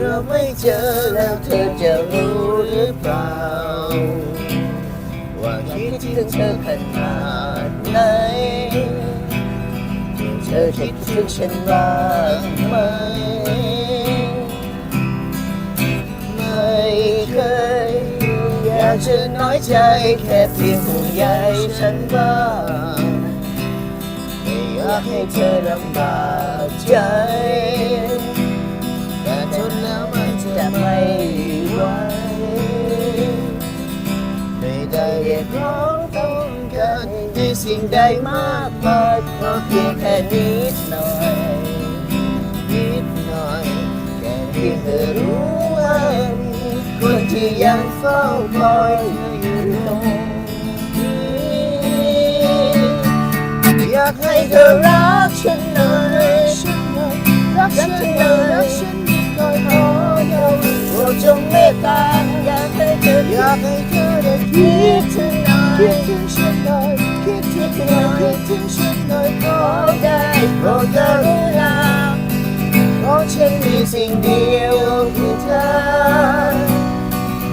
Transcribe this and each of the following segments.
เราไม่เจอแล้วเธอจะรู้หรือเปล่า ว่าคิดถึงเธอขนาดไหนเธอคิดถึงฉันบ้างไหม ไม่เคย อยากจะน้อยใจแค่เพียงห่วงใยฉันบ้างไม่อยากให้เธอลำบากใจ งใดมากมายเพราะเพียงแค่นิดหน่อยนิดหน่อยแค่เพียงเธอรู้ว่ามีคนที่ยังเฝ้าคอยเธออยู่ตรงนี้อยากให้เธอรักฉัน นหน่อยขอได้โปรดกรุณาเพราะฉันมีสิ่งเดียวคือเธอ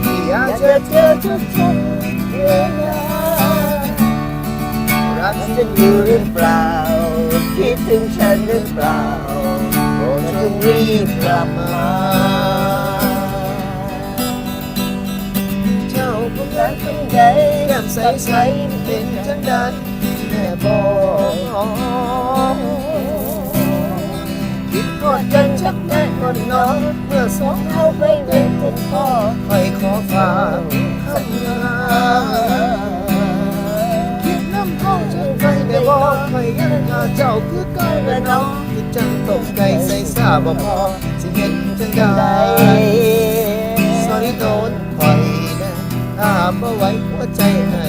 ที่อยากจะเจอทุกทุกเวลารักฉันอยู่หรือเปล่า คิดถึงฉันหรือเปล่าโปรดจงรีบกลับมาเจ้าคนนั้นคนใดแก้มใสๆเป็นจังดันแม่บอก องคิดกอดกันชักแน่นกอนนอนเมื่อสองเราไปเดินถึงพ่อไปขอฝากคำลาคิดน้ำเข้าใจไปแต่บอกไปยังกาเจ้าคือเก่าและน้องที่จังตกไก่ใส่ซาบ่พอสิเห็นจังได้สอรี่โดนคอยนะถ้าบ่ไหวหัวใจน่โ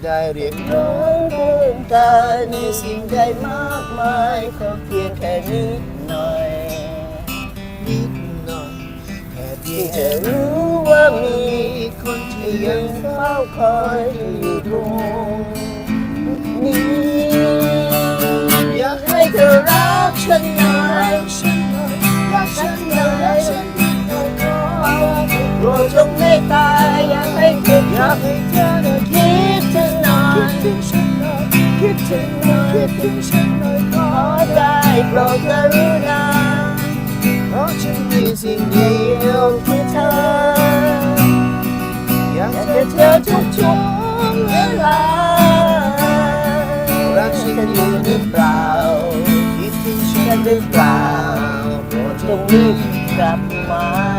ไม่ได้เรียกร้องเกินการในสิ่งใดมากมายขอเพียงแค่นิดหน่อยนิดหน่อยแค่เพียงจะรู้ว่ามีคนที่ยังเฝ้าคอยอยู่ตรงนี้อยากให้เธอรักฉันหน่อยฉันหน่อยรักฉันหน่อยรักฉันหน่อยขอโปรดจงเมตตาอยากให้เธออยากให้เธอ ดถึงฉันหน่อยขอได้โปรดกรุณาเพราะฉันมีสิ่งเดียวคือเธอ อยากจะเจอทุกช่วงเวลารักฉันอยู่หรือเปล่าคิดถึงฉันหรือเปล่าโปรดจงรีบกลับมา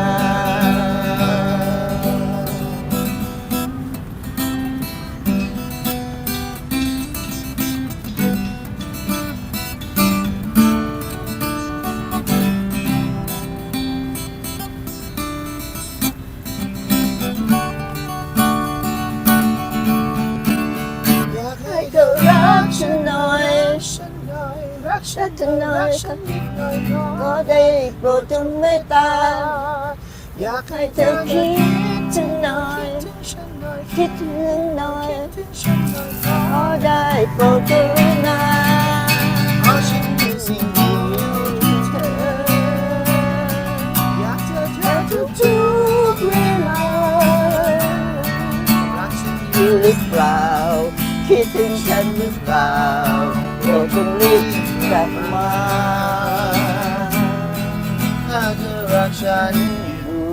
ฉันหน่อยฉันหน่อยก็ได้โปรดจงเมตตา อยากให้เธอคิดถึงหน่อย คิดถึงหน่อยก็ได้โปรดกรุณาเพราะฉันมีสิ่งดีที่เธอ อยากเจอเธอทุกๆเวลารักฉันอยู่หรือเปล่า คิดถึงฉันหรือเปล่าโปรดจงรีบ กลับมา ถ้าเธอรักฉันอยู่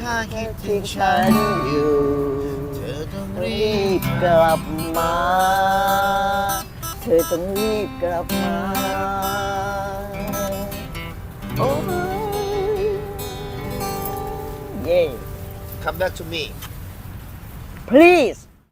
ถ้าคิดถึงฉันอยู่ เธอต้องรีบกลับมา เธอต้องรีบกลับมา โอ้ย เย่ Come back to me please